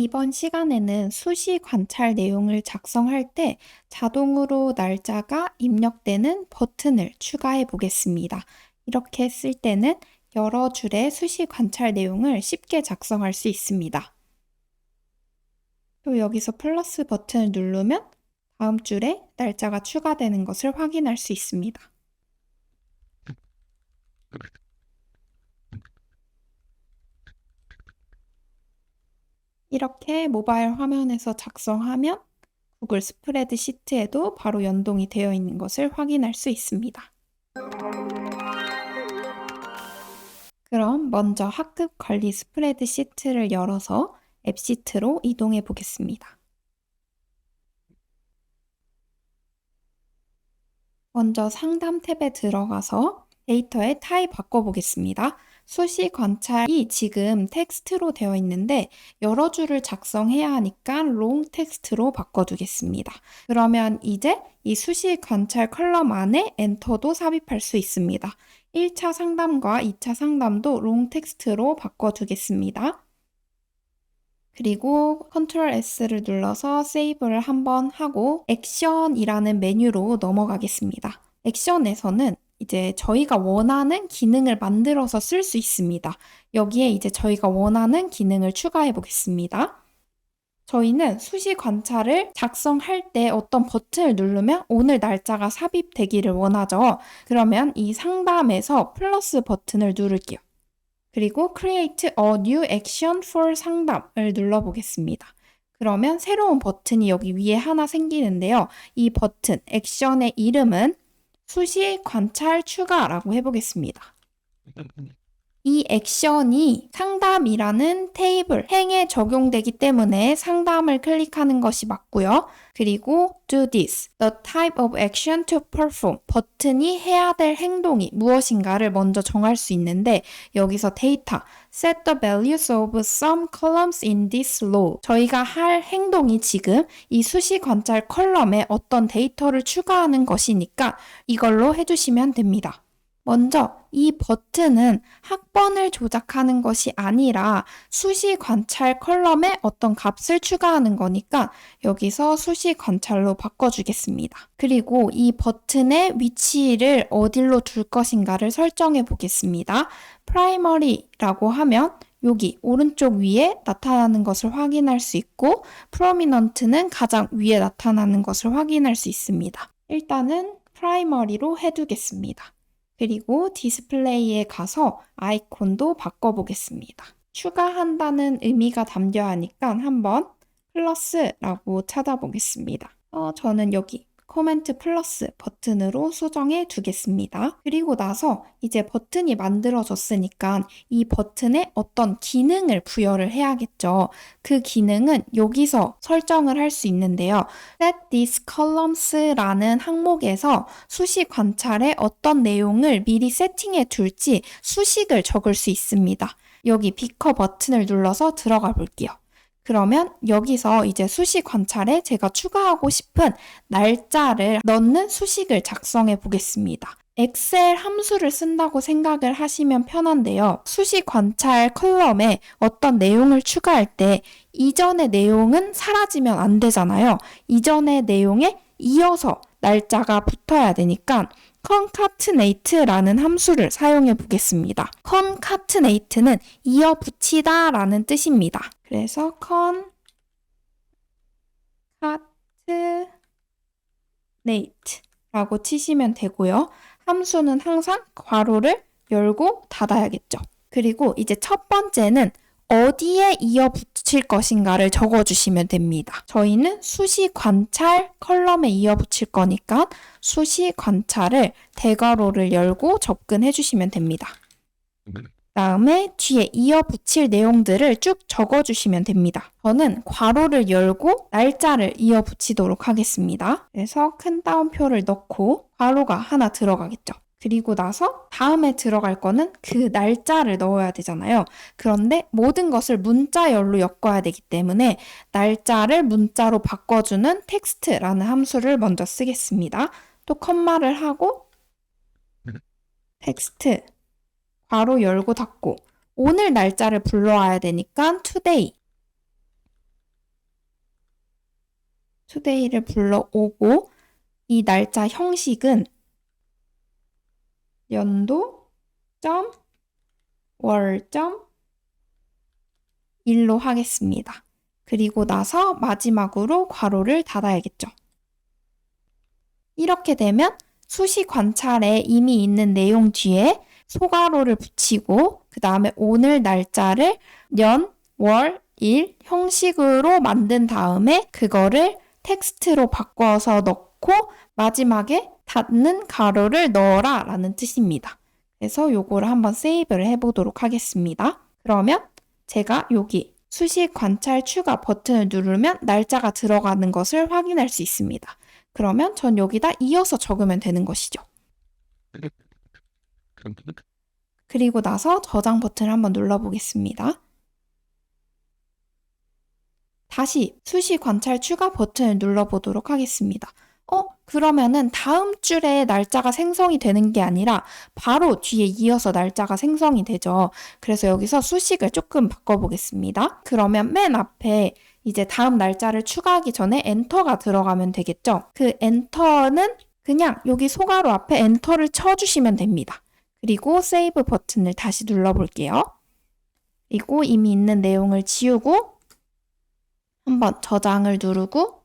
이번 시간에는 수시 관찰 내용을 작성할 때 자동으로 날짜가 입력되는 버튼을 추가해 보겠습니다. 이렇게 쓸 때는 여러 줄의 수시 관찰 내용을 쉽게 작성할 수 있습니다. 또 여기서 플러스 버튼을 누르면 다음 줄에 날짜가 추가되는 것을 확인할 수 있습니다. 이렇게 모바일 화면에서 작성하면 구글 스프레드 시트에도 바로 연동이 되어 있는 것을 확인할 수 있습니다. 그럼 먼저 학급 관리 스프레드 시트를 열어서 앱 시트로 이동해 보겠습니다. 먼저 상담 탭에 들어가서 데이터의 타입 바꿔보겠습니다. 수시 관찰이 지금 텍스트로 되어 있는데 여러 줄을 작성해야 하니까 롱 텍스트로 바꿔두겠습니다. 그러면 이제 이 수시 관찰 컬럼 안에 엔터도 삽입할 수 있습니다. 1차 상담과 2차 상담도 롱 텍스트로 바꿔두겠습니다. 그리고 컨트롤 S를 눌러서 세이브를 한번 하고 액션이라는 메뉴로 넘어가겠습니다. 액션에서는 이제 저희가 원하는 기능을 만들어서 쓸 수 있습니다. 여기에 이제 저희가 원하는 기능을 추가해 보겠습니다. 저희는 수시 관찰을 작성할 때 어떤 버튼을 누르면 오늘 날짜가 삽입되기를 원하죠. 그러면 이 상담에서 플러스 버튼을 누를게요. 그리고 Create a New Action for 상담을 눌러보겠습니다. 그러면 새로운 버튼이 여기 위에 하나 생기는데요. 이 버튼, 액션의 이름은 수시 관찰 추가라고 해보겠습니다. 이 액션이 상담이라는 테이블 행에 적용되기 때문에 상담을 클릭하는 것이 맞고요. 그리고 do this, the type of action to perform 버튼이 해야 될 행동이 무엇인가를 먼저 정할 수 있는데 여기서 데이터 set the values of some columns in this row 저희가 할 행동이 지금 이 수시 관찰 컬럼에 어떤 데이터를 추가하는 것이니까 이걸로 해주시면 됩니다. 먼저 이 버튼은 학번을 조작하는 것이 아니라 수시 관찰 컬럼에 어떤 값을 추가하는 거니까 여기서 수시 관찰로 바꿔주겠습니다. 그리고 이 버튼의 위치를 어디로 둘 것인가를 설정해 보겠습니다. primary라고 하면 여기 오른쪽 위에 나타나는 것을 확인할 수 있고 prominent는 가장 위에 나타나는 것을 확인할 수 있습니다. 일단은 primary로 해두겠습니다. 그리고 디스플레이에 가서 아이콘도 바꿔보겠습니다. 추가한다는 의미가 담겨야 하니까 한번 플러스라고 찾아보겠습니다. 어, 저는 여기 코멘트 플러스 버튼으로 수정해 두겠습니다. 그리고 나서 이제 버튼이 만들어졌으니까 이 버튼에 어떤 기능을 부여를 해야겠죠. 그 기능은 여기서 설정을 할 수 있는데요. Set these columns라는 항목에서 수식 관찰에 어떤 내용을 미리 세팅해 둘지 수식을 적을 수 있습니다. 여기 비커 버튼을 눌러서 들어가 볼게요. 그러면 여기서 이제 수식 관찰에 제가 추가하고 싶은 날짜를 넣는 수식을 작성해 보겠습니다. 엑셀 함수를 쓴다고 생각을 하시면 편한데요. 수식 관찰 컬럼에 어떤 내용을 추가할 때 이전의 내용은 사라지면 안 되잖아요. 이전의 내용에 이어서 날짜가 붙어야 되니까 concatenate라는 함수를 사용해 보겠습니다. concatenate는 이어 붙이다 라는 뜻입니다. 그래서 concatenate라고 치시면 되고요. 함수는 항상 괄호를 열고 닫아야겠죠. 그리고 이제 첫 번째는 어디에 이어 붙일 것인가를 적어 주시면 됩니다. 저희는 수시 관찰 컬럼에 이어 붙일 거니까 수시 관찰을 대괄호를 열고 접근해 주시면 됩니다. 다음에 뒤에 이어 붙일 내용들을 쭉 적어주시면 됩니다. 저는 괄호를 열고 날짜를 이어 붙이도록 하겠습니다. 그래서 큰 따옴표를 넣고 괄호가 하나 들어가겠죠. 그리고 나서 다음에 들어갈 거는 그 날짜를 넣어야 되잖아요. 그런데 모든 것을 문자열로 엮어야 되기 때문에 날짜를 문자로 바꿔주는 텍스트라는 함수를 먼저 쓰겠습니다. 또 컴마를 하고 텍스트 괄호 열고 닫고 오늘 날짜를 불러와야 되니까 today today를 불러오고 이 날짜 형식은 연도 점 월점 일로 하겠습니다. 그리고 나서 마지막으로 괄호를 닫아야겠죠. 이렇게 되면 수시 관찰에 이미 있는 내용 뒤에 소괄호를 붙이고 그 다음에 오늘 날짜를 년, 월, 일 형식으로 만든 다음에 그거를 텍스트로 바꿔서 넣고 마지막에 닫는 가로를 넣어라 라는 뜻입니다. 그래서 요거를 한번 세이브를 해보도록 하겠습니다. 그러면 제가 여기 수식 관찰 추가 버튼을 누르면 날짜가 들어가는 것을 확인할 수 있습니다. 그러면 전 여기다 이어서 적으면 되는 것이죠. 그리고 나서 저장 버튼을 한번 눌러보겠습니다. 다시 수시 관찰 추가 버튼을 눌러보도록 하겠습니다. 어, 그러면은 다음 줄에 날짜가 생성이 되는 게 아니라 바로 뒤에 이어서 날짜가 생성이 되죠. 그래서 여기서 수식을 조금 바꿔보겠습니다. 그러면 맨 앞에 이제 다음 날짜를 추가하기 전에 엔터가 들어가면 되겠죠. 그 엔터는 그냥 여기 소가로 앞에 엔터를 쳐주시면 됩니다. 그리고 세이브 버튼을 다시 눌러볼게요. 그리고 이미 있는 내용을 지우고 한번 저장을 누르고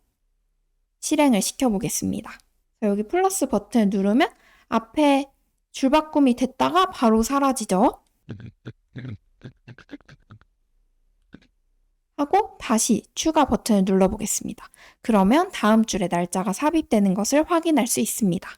실행을 시켜보겠습니다. 자, 여기 플러스 버튼을 누르면 앞에 줄바꿈이 됐다가 바로 사라지죠. 하고 다시 추가 버튼을 눌러보겠습니다. 그러면 다음 줄에 날짜가 삽입되는 것을 확인할 수 있습니다.